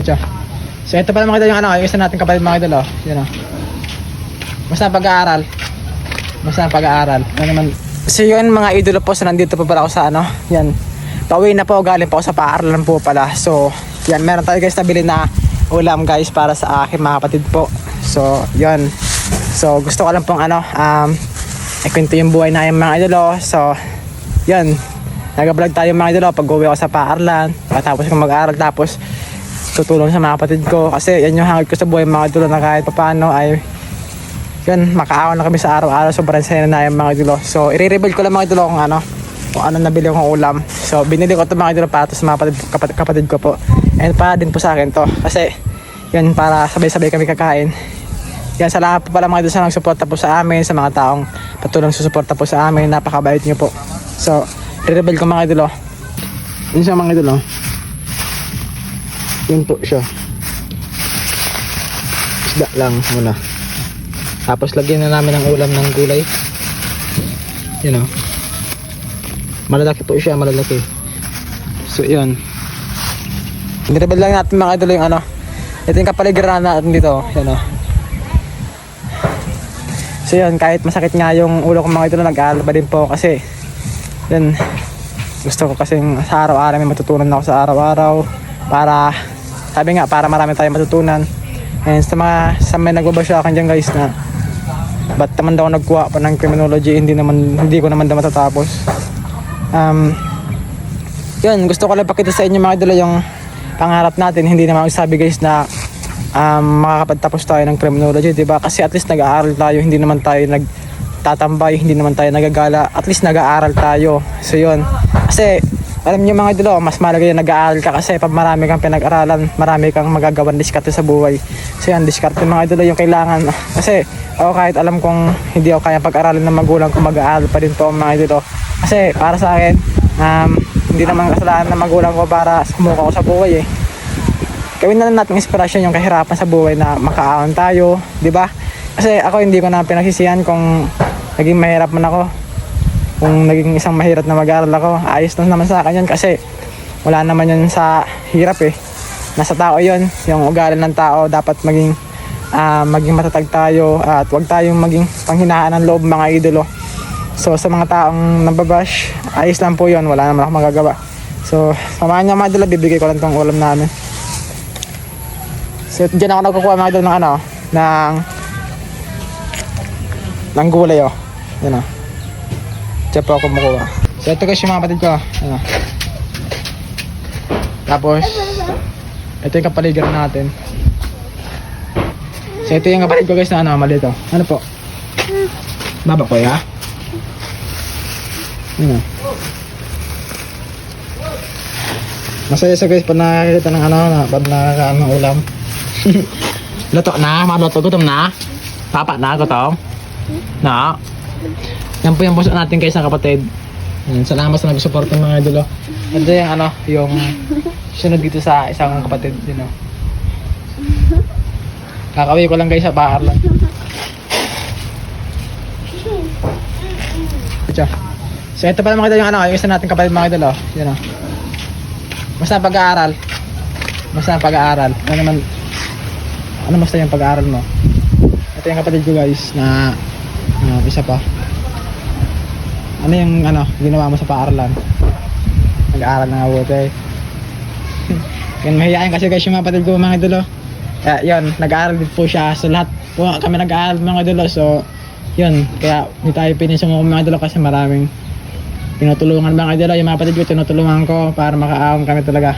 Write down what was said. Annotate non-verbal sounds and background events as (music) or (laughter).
Tiyo. So ito pala idol yung ano, yung isa natin kapatid mga idol oh. Yan oh. Basta pag-aaral. Basta pag-aaral. Ano naman. So yun mga idolo po, so nandito po pala ako sa ano, yan. Pauwi na po, galing po ako sa paaralan po pala. So, yan, meron tayo guys nabili na ulam guys para sa aking mga kapatid po. So, yan. So, gusto ko lang pong ano, um, ikwento yung buhay na yung mga idolo. So, yan. Nag-vlog tayo mga idolo pag uwi ako sa paaralan. Tapos kung mag-aaral tapos tutulong sa mga kapatid ko. Kasi yan yung hangad ko sa buhay mga idolo na kahit paano ay yun, makaawa na kami sa araw-araw. Sobrang saya na yung mga idolo. So, i-reveal ko lang mga idolo kung ano, kung ano nabili kong ulam. So, binili ko ito mga idolo para sa mga kapatid, kapatid, kapatid ko po. And para din po sa akin to. Kasi, yun, para sabay-sabay kami kakain. Yan, salamat po pala mga idolo sa nagsuporta po sa amin, sa mga taong patulong susuporta po sa amin. Napakabait niyo po. So, i-reveal ko mga idolo. Yun siya mga idolo. Yun siya. Isda lang muna. Tapos lagyan na namin ng ulam ng gulay. Yun o. Malalaki po siya, malalaki. So yun. Nirabal lang natin mga idol yung ano. Ito yung kapaligiran natin dito. Yan o. So yun, kahit masakit nga yung ulo ko mga idol, nag-aaral pa din po kasi yun, gusto ko kasing sa araw-araw may matutunan ako sa araw-araw para sabi nga para marami tayong matutunan. And sa mga sa may nagbabasya akin dyan guys na ba't naman daw nagkuha pa ng criminology hindi naman hindi ko naman daw matatapos. Um yun gusto ko lang pakita sa inyo mga idolo yung pangarap natin. Hindi naman ako sabi guys na um, makakapagtapos tayo ng criminology di ba? Kasi at least nag-aaral tayo hindi naman tayo nagtatambay hindi naman tayo nagagala. At least nag-aaral tayo. So yun. Kasi alam niyo mga idolo mas malaga yung nag-aaral ka kasi pag marami kang pinag-aralan marami kang magagawan diskarte sa buhay so yan diskarte mga idolo yung kailangan kasi ako kahit alam kong hindi ako kaya pag-aralan ng magulang ko mag-aaral pa din po mga idolo kasi para sa akin um, hindi naman kasalanan ng magulang ko para sumuka ko sa buhay eh gawin na lang natin inspirasyon yung kahirapan sa buhay na makaahon tayo, di ba? Kasi ako hindi ko na pinagsisihan kung naging mahirap man ako. Kung naging isang mahirap na mag-aaral ako, ayos lang naman sa akin yun kasi wala naman yun sa hirap eh. Nasa tao yun, yung ugali ng tao dapat maging ah, maging matatag tayo at huwag tayong maging panghinaan ng loob mga idolo. So sa mga taong nababash, ayos lang po yun, wala naman ako magagawa. So samahan niyo mga idolo, bibigay ko lang tong ulam namin. So dyan ako nagkukuha mga idol ng ano, ng ng gulay oh. Yan oh. Diyan po ako kumukuha. So ito guys yung mga kapatid ko. Ano. Tapos ito yung kapaligiran natin. So ito yung kapatid ko guys na ano, malito. Ano po? Baba po ya? Ano? Masaya sa guys pag nakakita ng ano, na, pag nakakaano ng ulam. (laughs) Luto na, maluto gutom na. Papa na, gutom. Na. Yan po yung puso natin guys na kapatid. Yan, salamat sa nag-support ng mga idolo. Ito yung ano, yung sunod dito sa isang kapatid, you know. Kakawin ko lang guys sa baar lang. So ito pala mga idol yung ano, yung isa natin kapatid mga idolo. Yan o. Basta pag-aaral. Basta pag-aaral. Ano naman, ano basta yung pag-aaral mo? Ito yung kapatid ko guys na uh, isa pa. Ano yung ano, ginawa mo sa paaralan? Nag-aaral na nga buti. (laughs) Yan mahihayin kasi guys yung mga kapatid ko mga idolo. Kaya yun, nag-aaral din po siya. So lahat po kami nag-aaral mga idolo. So yun, kaya hindi tayo pinisumuko mga idolo kasi maraming tinutulungan mga idolo. Yung mga kapatid ko tinutulungan ko para makaahon kami talaga.